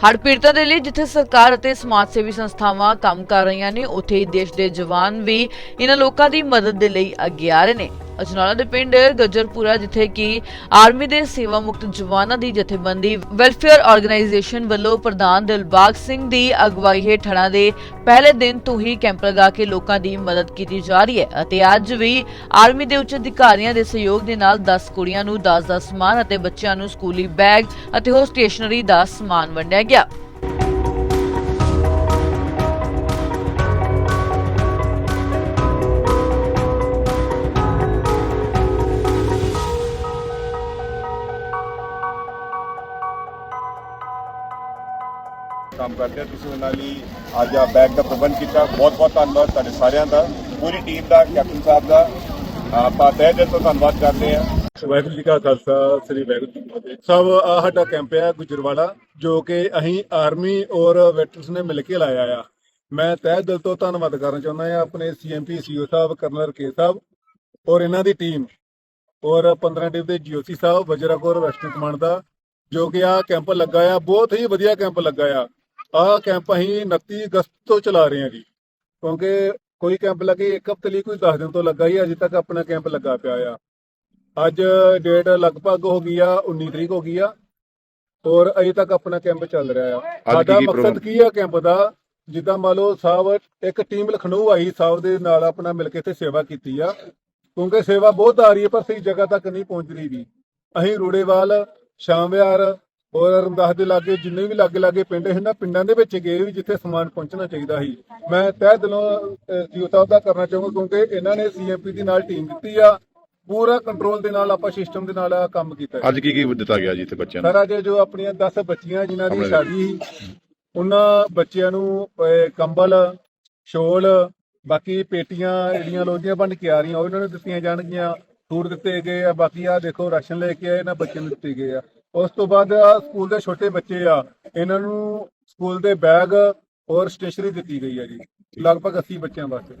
ਹੜ੍ਹ ਪੀੜਤਾਂ ਦੇ ਲਈ ਜਿੱਥੇ ਸਰਕਾਰ ਅਤੇ ਸਮਾਜ ਸੇਵੀ ਸੰਸਥਾਵਾਂ ਕੰਮ ਕਰ ਰਹੀਆਂ ਨੇ, ਉੱਥੇ ਹੀ ਦੇਸ਼ ਦੇ ਜਵਾਨ ਵੀ ਇਹਨਾਂ ਲੋਕਾਂ ਦੀ ਮਦਦ ਦੇ ਲਈ ਅੱਗੇ ਆ ਰਹੇ ਨੇ। ਅਜਨਾਲਾ ਦੇ ਪਿੰਡ ਗੱਜਰਪੁਰਾ, ਜਿੱਥੇ ਕਿ ਆਰਮੀ ਦੇ ਸੇਵਾ ਮੁਕਤ ਜਵਾਨਾਂ ਦੀ ਜਥੇਬੰਦੀ ਵੈਲਫੇਅਰ ਆਰਗੇਨਾਈਜੇਸ਼ਨ ਵੱਲੋਂ ਪ੍ਰਧਾਨ ਦਿਲਬਾਗ ਸਿੰਘ ਦੀ ਅਗਵਾਈ ਹੇਠ ਠਣਾ ਦੇ ਪਹਿਲੇ ਦਿਨ ਤੋਂ ਹੀ ਕੈਂਪ ਲਗਾ ਕੇ ਲੋਕਾਂ ਦੀ ਮਦਦ ਕੀਤੀ ਜਾ ਰਹੀ ਹੈ ਅਤੇ ਅੱਜ ਵੀ ਆਰਮੀ ਦੇ ਉੱਚ ਅਧਿਕਾਰੀਆਂ ਦੇ ਸਹਿਯੋਗ ਦੇ ਨਾਲ 10 ਕੁੜੀਆਂ ਨੂੰ 10 ਦਾ ਸਮਾਨ ਅਤੇ ਬੱਚਿਆਂ ਨੂੰ ਸਕੂਲੀ ਬੈਗ ਅਤੇ ਹੋਰ ਸਟੇਸ਼ਨਰੀ ਦਾ ਸਮਾਨ ਵੰਡਿਆ ਗਿਆ। ਕੰਮ ਕਰਦੇ ਆ। ਤੁਸੀਂ ਉਹਨਾਂ ਲਈ ਅੱਜ ਆ ਬੈਗ ਦਾ ਪ੍ਰਬੰਧ ਕੀਤਾ। ਬਹੁਤ ਬਹੁਤ ਧੰਨਵਾਦ ਤੁਹਾਡੇ ਸਾਰਿਆਂ ਦਾ, ਪੂਰੀ ਟੀਮ ਦਾ ਕੈਪਟਨ ਸਾਹਿਬ ਦਾ। ਆਪਾਂ ਤਹਿ ਦਿਲ ਤੋਂ ਧੰਨਵਾਦ ਕਰਦੇ ਆ ਵਾਹਿਗੁਰੂ ਜੀ ਕਾ ਖਾਲਸਾ, ਸ੍ਰੀ ਵਾਹਿਗੁਰੂ ਜੀ ਕੀ ਫਤਿਹ। ਸਭ ਸਾਡਾ ਕੈਂਪ ਹੈ ਗੁਜਰਵਾਲਾ, ਜੋ ਕਿ ਅਸੀਂ ਆਰਮੀ ਔਰ ਵੈਟਰਨਸ ਨੇ ਮਿਲ ਕੇ ਲਾਇਆ ਆ। ਮੈਂ ਤਹਿ ਦਿਲ ਤੋਂ ਧੰਨਵਾਦ ਕਰਨਾ ਚਾਹੁੰਦਾ ਹਾਂ ਆਪਣੇ CMP CO sahib, colonel Rakesh sahib ਔਰ ਇਹਨਾਂ ਦੀ ਟੀਮ ਔਰ 15 ਟੀਮ ਦੇ ਜੀਓਸੀ ਸਾਹਿਬ ਵਜਰਾਕੋਰ ਵੈਸਟਰਨ ਕਮਾਂਡ ਦਾ, ਜੋ ਕਿ ਆ ਕੈਂਪ ਲੱਗਾ ਆ। ਬਹੁਤ ਹੀ ਵਧੀਆ ਕੈਂਪ ਲੱਗਾ ਆ। ਆ ਕੈਂਪ ਅਸੀਂ 29 ਅਗਸਤ ਤੋਂ ਚਲਾ ਰਹੇ ਹਾਂ ਜੀ। ਕਿਉਂਕਿ ਕੋਈ ਕੈਂਪ ਲੱਗੇ ਇੱਕ ਹਫ਼ਤੇ ਲਈ ਕੋਈ 10 ਦਿਨ ਤੋਂ ਲੱਗਾ ਹੀ ਅਜੇ ਤੱਕ ਆਪਣਾ ਕੈਂਪ ਲੱਗਾ ਪਿਆ ਆ। ਅੱਜ ਡੇਟ ਲਗਭਗ ਹੋ ਗਈ ਆ 19 ਤਰੀਕ ਹੋ ਗਈ ਆ। ਔਰ ਅਜੇ ਤੱਕ ਆਪਣਾ ਕੈਂਪ ਚੱਲ ਰਿਹਾ ਆ। ਸਾਡਾ ਮਕਸਦ? ਕੀ ਆ ਕੈਂਪ ਦਾ? ਜਿੱਦਾਂ ਮੰਨ ਲਓ ਸਾਹਿਬ ਇੱਕ ਟੀਮ ਲਖਨਊ ਆਈ ਸਾਹਿਬ ਦੇ ਨਾਲ ਆਪਣਾ ਮਿਲ ਕੇ ਇੱਥੇ ਸੇਵਾ ਕੀਤੀ ਆ। ਕਿਉਂਕਿ ਸੇਵਾ ਬਹੁਤ ਆ ਰਹੀ ਹੈ ਪਰ ਸਹੀ ਜਗ੍ਹਾ ਤੱਕ ਨਹੀਂ ਪਹੁੰਚ ਰਹੀ ਵੀ ਅਸੀਂ ਰੂੜੇਵਾਲ ਸ਼ਾਮਵਿਆਰ ਔਰ ਰਮਦਾਸ ਦੇ ਲਾਗੇ ਜਿੰਨੇ ਵੀ ਲਾਗੇ ਲਾਗੇ ਪਿੰਡ ਹੈ ਨਾ ਪਿੰਡਾਂ ਦੇ ਵਿੱਚ ਗਏ ਵੀ ਜਿੱਥੇ ਸਮਾਨ ਪਹੁੰਚਣਾ ਚਾਹੀਦਾ ਸੀ। ਮੈਂ ਤਹਿ ਦਿਲੋਂ ਜੀਓ ਸਾਹਿਬ ਦਾ ਕਰਨਾ ਚਾਹੂੰਗਾ ਕਿਉਂਕਿ ਇਹਨਾਂ ਨੇ ਸੀਐਮਪੀ ਦੀ ਨਾਲ ਟੀਮ ਦਿੱਤੀ ਆ। ਪੂਰਾ ਕੰਟਰੋਲ ਦੇ ਨਾਲ ਆਪਾਂ ਸਿਸਟਮ ਦੇ ਨਾਲ ਕੰਮ ਕੀਤਾ ਅੱਜ ਕੀ ਕੀ ਦਿੱਤਾ ਗਿਆ ਜੀ ਇੱਥੇ ਬੱਚਿਆਂ ਨੂੰ? ਸਾਰਾ ਜੇ ਜੋ ਆਪਣੀਆਂ 10 ਬੱਚੀਆਂ ਜਿਨ੍ਹਾਂ ਦੀ ਸ਼ਾਦੀ ਸੀ ਉਹਨਾਂ ਬੱਚਿਆਂ ਨੂੰ ਕੰਬਲ ਸ਼ੋਲ ਬਾਕੀ ਪੇਟੀਆਂ ਜਿਹੜੀਆਂ ਲੋਦੀਆਂ ਬਣ ਕੇ ਆ ਰਹੀਆਂ ਉਹ ਇਹਨਾਂ ਨੂੰ ਦਿੱਤੀਆਂ ਜਾਣਗੀਆਂ। ਫੂਡ ਦਿੱਤੇ ਗਏ ਆ ਬਾਕੀ ਆ ਦੇਖੋ ਰਾਸ਼ਨ ਲੈ ਕੇ ਆਏ ਇਹਨਾਂ ਬੱਚਿਆਂ ਨੂੰ ਦਿੱਤੇ ਗਏ ਆ। ਉਸ ਤੋਂ ਬਾਅਦ ਸਕੂਲ ਦੇ ਛੋਟੇ ਬੱਚੇ ਆ, ਇਹਨਾਂ ਨੂੰ ਸਕੂਲ ਦੇ ਬੈਗ ਔਰ ਸਟੇਸ਼ਨਰੀ ਦਿੱਤੀ ਗਈ ਹੈ ਜੀ, ਲਗਭਗ 80 ਬੱਚਿਆਂ ਵਾਸਤੇ।